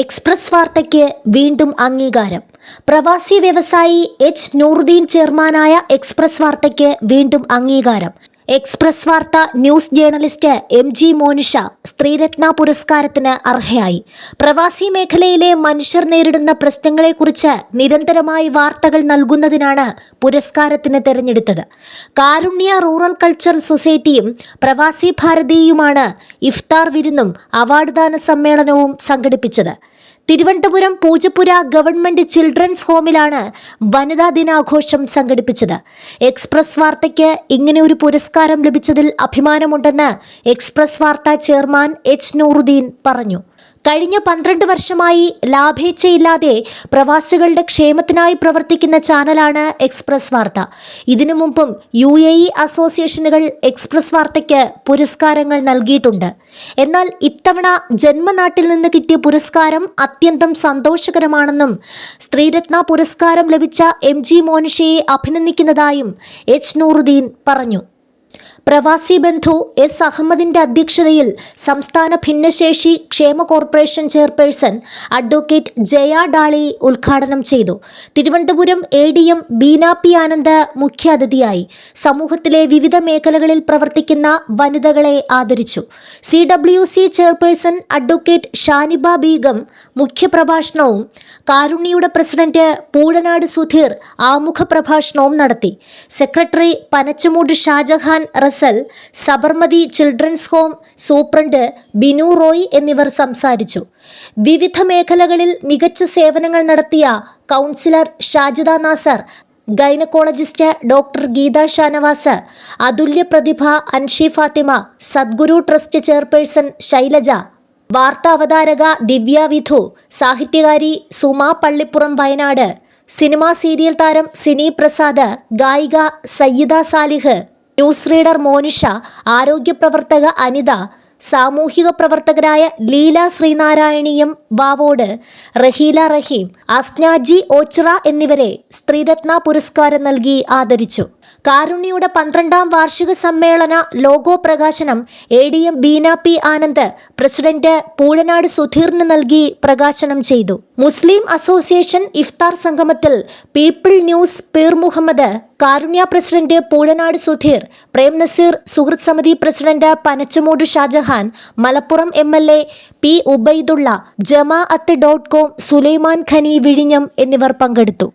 Express വാർത്തയ്ക്ക് വീണ്ടും അംഗീകാരം. പ്രവാസി വ്യവസായി എച്ച്. നൂറുദ്ദീൻ ചെയർമാനായ എക്സ്പ്രസ് വാർത്തയ്ക്ക് വീണ്ടും അംഗീകാരം. എക്സ്പ്രസ് വാർത്ത news journalist M. G. Monisha Sthreeratna പുരസ്കാരത്തിന് അർഹയായി. പ്രവാസി മേഖലയിലെ മനുഷ്യർ നേരിടുന്ന പ്രശ്നങ്ങളെക്കുറിച്ച് നിരന്തരമായി വാർത്തകൾ നൽകുന്നതിനാണ് പുരസ്കാരത്തിന് തെരഞ്ഞെടുത്തത്. കാരുണ്യ റൂറൽ കൾച്ചർ സൊസൈറ്റിയും പ്രവാസി ഭാരതിയുമാണ് ഇഫ്താർ വിരുന്നും അവാർഡ് ദാന സമ്മേളനവും സംഘടിപ്പിച്ചത്. തിരുവനന്തപുരം പൂജപ്പുര ഗവൺമെന്റ് ചിൽഡ്രൻസ് ഹോമിലാണ് വനിതാ ദിനാഘോഷം സംഘടിപ്പിച്ചത്. എക്സ്പ്രസ് വാർത്തയ്ക്ക് ഇങ്ങനെ ഒരു പുരസ്കാരം ലഭിച്ചതിൽ അഭിമാനമുണ്ടെന്ന് എക്സ്പ്രസ് വാർത്ത ചെയർമാൻ എച്ച് നൂറുദ്ദീൻ പറഞ്ഞു. കഴിഞ്ഞ പന്ത്രണ്ട് വർഷമായി ലാഭേച്ഛയില്ലാതെ പ്രവാസികളുടെ ക്ഷേമത്തിനായി പ്രവർത്തിക്കുന്ന ചാനലാണ് എക്സ്പ്രസ് വാർത്ത. ഇതിനു മുമ്പും യു എ ഇ അസോസിയേഷനുകൾ എക്സ്പ്രസ് വാർത്തയ്ക്ക് പുരസ്കാരങ്ങൾ നൽകിയിട്ടുണ്ട്. എന്നാൽ ഇത്തവണ ജന്മനാട്ടിൽ നിന്ന് കിട്ടിയ പുരസ്കാരം അത്യന്തം സന്തോഷകരമാണെന്നും സ്ത്രീരത്ന പുരസ്കാരം ലഭിച്ച എം ജി മോനിഷയെ അഭിനന്ദിക്കുന്നതായും എച്ച് നൂറുദ്ദീൻ പറഞ്ഞു. പ്രവാസി ബന്ധു എസ് അഹമ്മദിന്റെ അധ്യക്ഷതയിൽ സംസ്ഥാന ഭിന്നശേഷി ക്ഷേമ corporation chairperson advocate Jaya Dolly ഉദ്ഘാടനം ചെയ്തു. Thiruvananthapuram A D M Beena P Anand മുഖ്യാതിഥിയായി. സമൂഹത്തിലെ വിവിധ മേഖലകളിൽ പ്രവർത്തിക്കുന്ന വനിതകളെ ആദരിച്ചു. C W C chairperson advocate Shaniba Beegum മുഖ്യപ്രഭാഷണവും കാരുണ്യയുടെ പ്രസിഡന്റ് പൂഴനാട് സുധീർ ആമുഖ പ്രഭാഷണവും നടത്തി. Secretary Panachamoodu Shajahan Russel Sabarmati children's home superintendent Binu Roy എന്നിവർ സംസാരിച്ചു. വിവിധ മേഖലകളിൽ മികച്ച സേവനങ്ങൾ നടത്തിയ councillor Shajida Nasar gynaecologist doctor Geetha Shanavas അതുല്യ പ്രതിഭ അൻഷി ഫാത്തിമ സദ്ഗുരു ട്രസ്റ്റ് ചെയർപേഴ്സൺ ശൈലജ വാർത്താ അവതാരക ദിവ്യ വിധു സാഹിത്യകാരി സുമ പള്ളിപ്പുറം വയനാട് സിനിമാ സീരിയൽ താരം സിനി പ്രസാദ് ഗായിക സയ്യിദ സാലിഹ് ന്യൂസ് റീഡർ മോനിഷ ആരോഗ്യ പ്രവർത്തക അനിത സാമൂഹിക പ്രവർത്തകരായ ലീല ശ്രീനാരായണീയം വാവോട് റഹീല റഹീം അസ്നാജി ഓച്ചിറ എന്നിവരെ സ്ത്രീരത്ന പുരസ്കാരം നൽകി ആദരിച്ചു. കാരുണ്യയുടെ പന്ത്രണ്ടാം വാർഷിക സമ്മേളന ലോഗോ പ്രകാശനം A D M Beena P Anand president Poozhanad സുധീറിന് നൽകി പ്രകാശനം ചെയ്തു. മുസ്ലിം അസോസിയേഷൻ ഇഫ്താർ സംഗമത്തിൽ people news Peer Muhammad Karunya president Poozhanad Sudheer Prem Nazir സുഹൃത് സമിതി president Panachamoodu Shajahan Malappuram M L A P Ubaidullah Jamaat dot com Sulaiman ഖനി വിഴിഞ്ഞം എന്നിവർ പങ്കെടുത്തു.